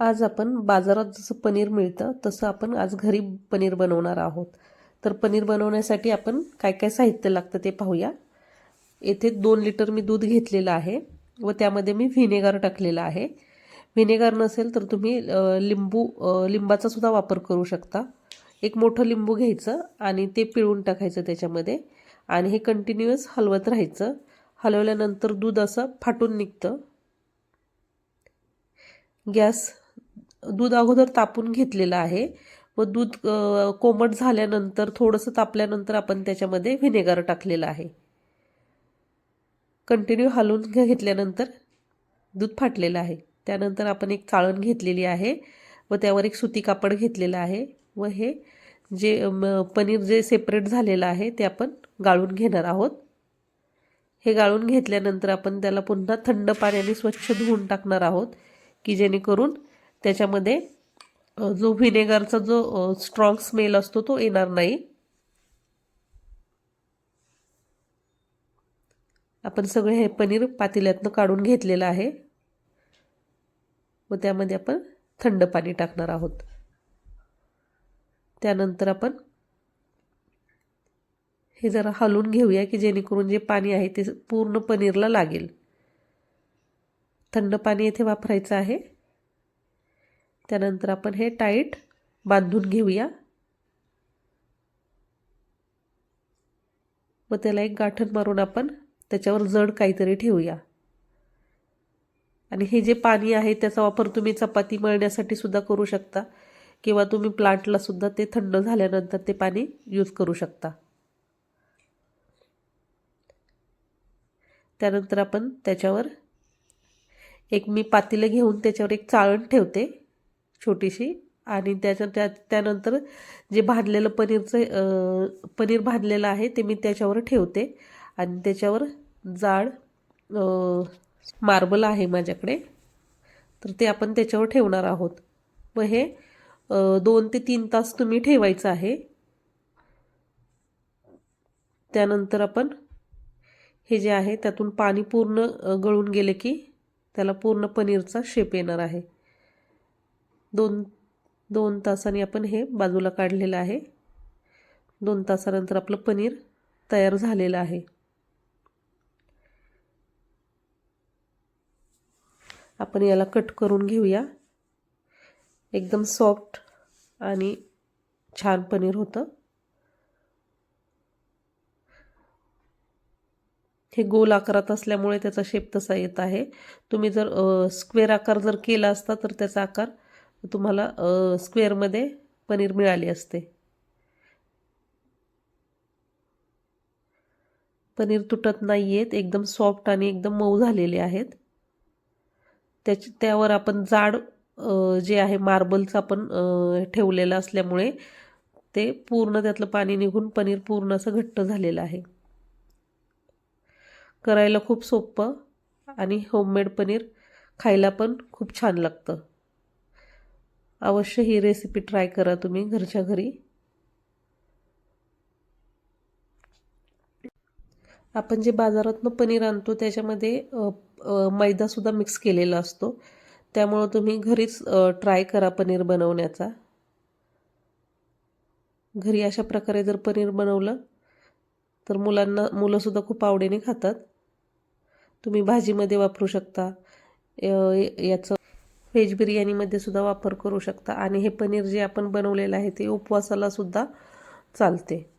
आज आपण बाजारात जसं पनीर मिळतं तसं आपण आज घरी पनीर बनवणार आहोत. तर पनीर बनवण्यासाठी आपण काय काय साहित्य लागतं ते पाहूया. येथे दोन लिटर मी दूध घेतलेलं आहे व त्यामध्ये मी व्हिनेगर टाकलेला आहे. व्हिनेगर नसेल तर तुम्ही लिंबू लिंबाचा सुद्धा वापर करू शकता. एक मोठं लिंबू घ्यायचं आणि ते पिळून टाकायचं त्याच्यामध्ये. आणि हे कंटिन्युअस हलवत राहायचं. हलवल्यानंतर दूध असं फाटून निघतं. गॅस दूध अगोदर तापून घेतलेलं आहे. व दूध कोमट झाल्यानंतर थोडंसं तापल्यानंतर आपण त्याच्यामध्ये व्हिनेगर टाकलेलं आहे. कंटिन्यू हलवून घेतल्यानंतर दूध फाटलेलं आहे. त्यानंतर आपण एक चाळण घेतलेली आहे व त्यावर एक सुती कापड घेतलेलं आहे व हे जे पनीर जे सेपरेट झालेलं आहे ते आपण गाळून घेणार आहोत. हे गाळून घेतल्यानंतर आपण त्याला पुन्हा थंड पाण्याने स्वच्छ धुवून टाकणार आहोत की जेणेकरून त्याच्यामध्ये जो व्हिनेगरचा जो स्ट्रॉंग स्मेल असतो तो येणार नाही. आपण सगळे हे पनीर पातेल्यातनं काढून घेतलेलं आहे. व त्यामध्ये आपण थंड पाणी टाकणार आहोत. त्यानंतर आपण हे जरा हलवून घेऊया की जेणेकरून जे पाणी आहे ते पूर्ण पनीरला लागेल. थंड पाणी येथे वापरायचं आहे. त्यानंतर आपण हे टाईट बांधून घेऊया. व त्याला एक गाठण मारून आपण त्याच्यावर जड काहीतरी ठेवूया. आणि हे जे पाणी आहे त्याचा वापर तुम्ही चपाती मळण्यासाठी सुद्धा करू शकता किंवा तुम्ही प्लांटला सुद्धा ते थंड झाल्यानंतर ते पाणी यूज करू शकता. त्यानंतर आपण त्याच्यावर एक मी पातीलं घेऊन त्याच्यावर एक चाळण ठेवते. छोटीशी आणि त्याच्या त्या त्यानंतर जे भाजलेलं पनीरचं पनीर भाजलेलं आहे ते मी त्याच्यावर ठेवते. आणि त्याच्यावर जाड मार्बल आहे माझ्याकडे. तर ते आपण त्याच्यावर ठेवणार आहोत. मग हे दोन ते तीन तास तुम्ही ठेवायचं आहे. त्यानंतर आपण हे जे आहे त्यातून पाणी पूर्ण गळून गेले की त्याला पूर्ण पनीरचा शेप येणार आहे. दोन दोन तासांनी आपण हे बाजूला काढलेलं आहे. दोन तासानंतर आपलं पनीर तयार झालेलं आहे. आपण याला कट करून घेऊया. एकदम सॉफ्ट आणि छान पनीर होतं. हे गोल आकारात असल्यामुळे त्याचा शेप तसा येत आहे. तुम्ही जर स्क्वेअर आकार जर केला असता तर त्याचा आकार तुम्हाला स्क्वेअरमध्ये पनीर मिळाली असते. पनीर तुटत नाही आहेत एकदम सॉफ्ट आणि एकदम मऊ झालेले आहेत. त्याच त्यावर आपण जाड जे आहे मार्बलचं आपण ठेवलेलं असल्यामुळे ते पूर्ण त्यातलं पाणी निघून पनीर पूर्ण असं घट्ट झालेलं आहे. करायला खूप सोपं आणि होममेड पनीर खायला पण खूप छान लागतं. अवश्य ही रेसिपी ट्राय करा तुम्ही घरच्या घरी. आपण जे बाजारातनं पनीर आणतो त्याच्यामध्ये मैदासुद्धा मिक्स केलेला असतो. त्यामुळं तुम्ही घरीच ट्राय करा पनीर बनवण्याचा. घरी अशा प्रकारे जर पनीर बनवलं तर मुलांना मुलंसुद्धा खूप आवडीने खातात. तुम्ही भाजीमध्ये वापरू शकता. याचं व्हेज बिर्याणीमध्ये सुद्धा वापर करू शकता. आणि हे पनीर जे आपण बनवलेलं आहे ते उपवासाला सुद्धा चालते.